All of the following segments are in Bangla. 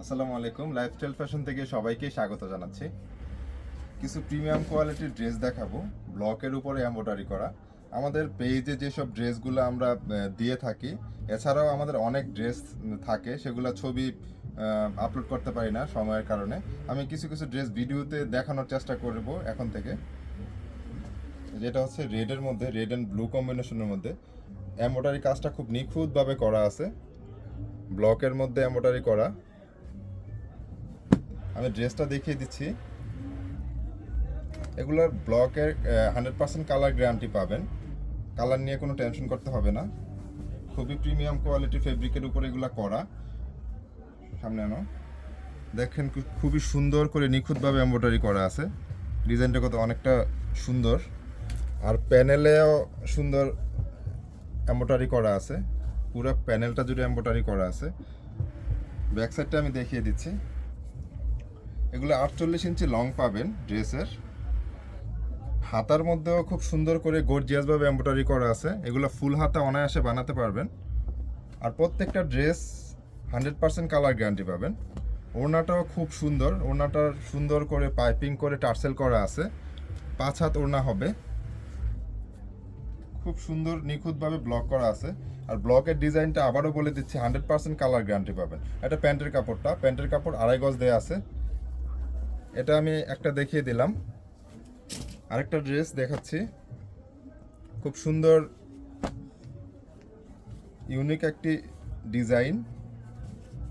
আসসালামু আলাইকুম। লাইফস্টাইল ফ্যাশন থেকে সবাইকে স্বাগত জানাচ্ছি। কিছু প্রিমিয়াম কোয়ালিটির ড্রেস দেখাবো। ব্লকের উপরে এমব্রয়ডারি করা। আমাদের পেজে যেসব ড্রেসগুলো আমরা দিয়ে থাকি, এছাড়াও আমাদের অনেক ড্রেস থাকে, সেগুলো ছবি আপলোড করতে পারি না সময়ের কারণে। আমি কিছু কিছু ড্রেস ভিডিওতে দেখানোর চেষ্টা করব এখন থেকে। যেটা হচ্ছে রেডের মধ্যে রেড অ্যান্ড ব্লু কম্বিনেশনের মধ্যে। এমব্রয়ডারি কাজটা খুব নিখুঁতভাবে করা আছে। ব্লকের মধ্যে এমব্রয়ডারি করা। আমি ড্রেসটা দেখিয়ে দিচ্ছি। এগুলোর ব্লকের হান্ড্রেড পার্সেন্ট কালার গ্যারান্টি পাবেন। কালার নিয়ে কোনো টেনশন করতে হবে না। খুবই প্রিমিয়াম কোয়ালিটি ফেব্রিকের উপরে এগুলো করা। সামনে আনো। দেখেন খুবই সুন্দর করে নিখুঁতভাবে এমব্রয়ডারি করা আছে। ডিজাইনটা কত অনেকটা সুন্দর। আর প্যানেলেও সুন্দর এমব্রয়ডারি করা আছে। পুরো প্যানেলটা জুড়ে এমব্রয়ডারি করা আছে। ব্যাক সাইডটা আমি দেখিয়ে দিচ্ছি। এগুলো আটচল্লিশ ইঞ্চি লং পাবেন ড্রেসের। হাতার মধ্যেও খুব সুন্দর করে গর্জিয়াসভাবে এমব্রয়ডারি করা আছে। এগুলো ফুল হাতা অনায়াসে বানাতে পারবেন। আর প্রত্যেকটা dress hundred percent colour guarantee পাবেন। ওড়নাটাও খুব সুন্দর। ওড়নাটার সুন্দর করে পাইপিং করে টার্সেল করা আছে। পাঁচ হাত ওড়না হবে। খুব সুন্দর নিখুঁতভাবে ব্লক করা আছে। আর ব্লকের ডিজাইনটা আবারও বলে দিচ্ছি হান্ড্রেড পার্সেন্ট কালার গ্যারান্টি পাবেন। এটা প্যান্টের কাপড়টা। প্যান্টের কাপড় আড়াই গজ দেওয়া আছে। এটা আমি একটা দেখিয়ে দিলাম। আরেকটা ড্রেস দেখাচ্ছি। খুব সুন্দর, ইউনিক একটি ডিজাইন।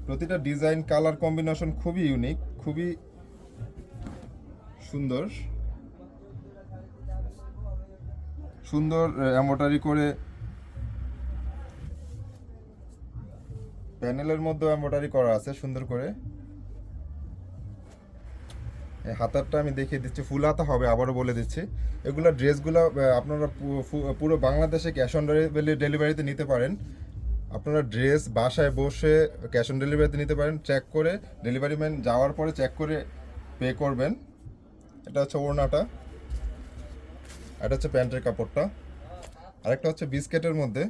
প্রতিটা ডিজাইন, কালার কম্বিনেশন খুবই ইউনিক, খুবই সুন্দর। সুন্দর এমব্রয়ডারি করে প্যানেলের মধ্যে এমব্রয়ডারি করা আছে সুন্দর করে। হাতারটা আমি দেখিয়ে দিচ্ছি। ফুল হাতা হবে, আবারও বলে দিচ্ছি। এগুলো ড্রেসগুলো আপনারা পুরো বাংলাদেশে ক্যাশ অন ডেলিভারিতে নিতে পারেন। আপনারা ড্রেস বাসায় বসে ক্যাশ অন ডেলিভারিতে নিতে পারেন, চেক করে ডেলিভারি ম্যান যাওয়ার পরে চেক করে পে করবেন। এটা হচ্ছে ওড়নাটা, এটা হচ্ছে প্যান্টের কাপড়টা। আরেকটা হচ্ছে বিস্কেটের মধ্যে।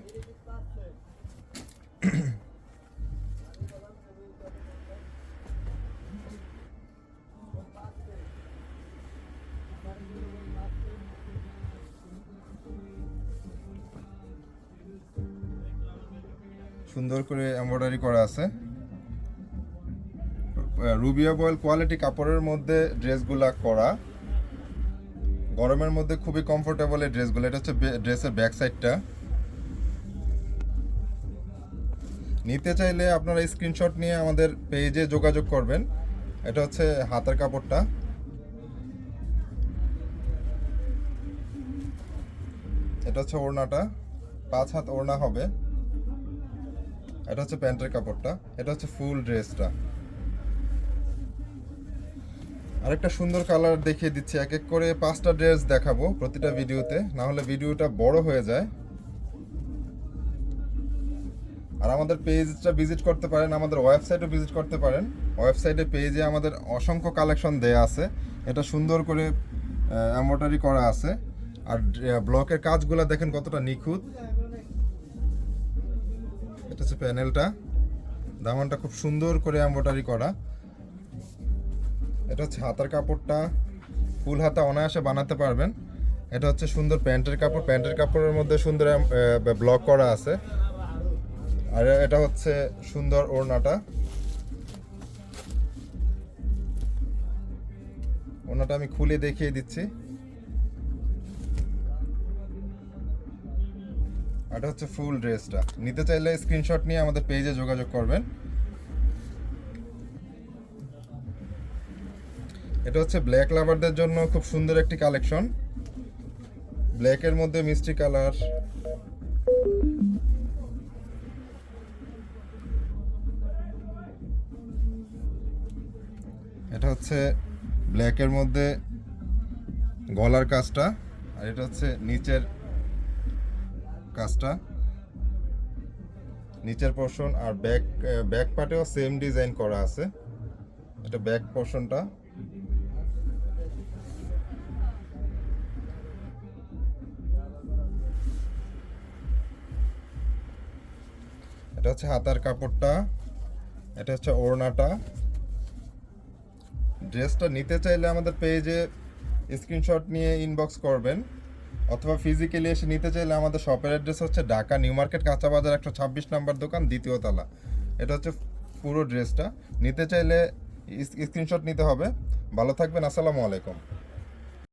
সুন্দর করে এমব্রয়ডারি করা আছে। রুবিয়া বয়েল কোয়ালিটি কাপড়ের মধ্যে ড্রেসগুলা করা। গরমের মধ্যে খুবই কমফোর্টেবল এই ড্রেসগুলো। এটা হচ্ছে ড্রেসের ব্যাক সাইডটা নিতে চাইলে আপনারা স্ক্রিনশট নিয়ে আমাদের পেজে যোগাযোগ করবেন। এটা হচ্ছে হাতের কাপড়টা। এটা হচ্ছে ওড়নাটা। পাঁচ হাত ওড়না হবে। এটা হচ্ছে প্যান্টের কাপড়টা, এটা হচ্ছে ফুল ড্রেসটা। আরেকটা সুন্দর কালার দেখিয়ে দিচ্ছি, এক এক করে পাঁচটা ড্রেস দেখাবো প্রতিটা ভিডিওতে, না হলে ভিডিওটা বড় হয়ে যায়। আর আমাদের পেজটা ভিজিট করতে পারেন, আমাদের ওয়েবসাইটও ভিজিট করতে পারেন। ওয়েবসাইটে পেজে আমাদের অসংখ্য কালেকশন দেয়া আছে, এটা সুন্দর করে এমব্রয়ডারি করা আছে। আর ব্লকের কাজগুলো দেখেন কতটা নিখুঁত। এটা হচ্ছে প্যানেলটা। দামানটা খুব সুন্দর করে এমব্রয়ডারি করা। এটা হচ্ছে হাতার কাপড়টা। ফুল হাতা অনায়াসে বানাতে পারবেন। এটা হচ্ছে সুন্দর প্যান্টের কাপড়। প্যান্টের কাপড়ের মধ্যে সুন্দর ব্লক করা আছে। আর এটা হচ্ছে সুন্দর ওড়নাটা। ওড়নাটা আমি খুলে দেখিয়ে দিচ্ছি। এটা হচ্ছে ফুল ড্রেসটা নিতে চাইলে স্ক্রিনশট নিয়ে আমাদের পেজে যোগাযোগ করবেন। এটা হচ্ছে ব্ল্যাক লাভারদের জন্য খুব সুন্দর একটি কালেকশন ব্ল্যাকের মধ্যে মিষ্টি কালার এটা হচ্ছে ব্ল্যাকের মধ্যে গলার কাজটা। আর এটা হচ্ছে নিচের কাজটা। নিচের পোর্শন আর ব্যাক ব্যাক পার্টেও সেম ডিজাইন করা আছে। এটা ব্যাক পোর্শনটা এটা হচ্ছে হাতার কাপড়টা। এটা হচ্ছে ওড়নাটা। ড্রেসটা নিতে চাইলে আমাদের পেজে স্ক্রিনশট নিয়ে ইনবক্স করবেন। অথবা ফিজিক্যালি এসে নিতে চাইলে আমাদের শপের অ্যাড্রেস হচ্ছে ঢাকা নিউ মার্কেট কাঁচা বাজার একশো ছাব্বিশ নাম্বার দোকান, দ্বিতীয় তলা। এটা হচ্ছে পুরো ড্রেসটা নিতে চাইলে স্ক্রিনশট নিতে হবে। ভালো থাকবেন, আসসালামু আলাইকুম।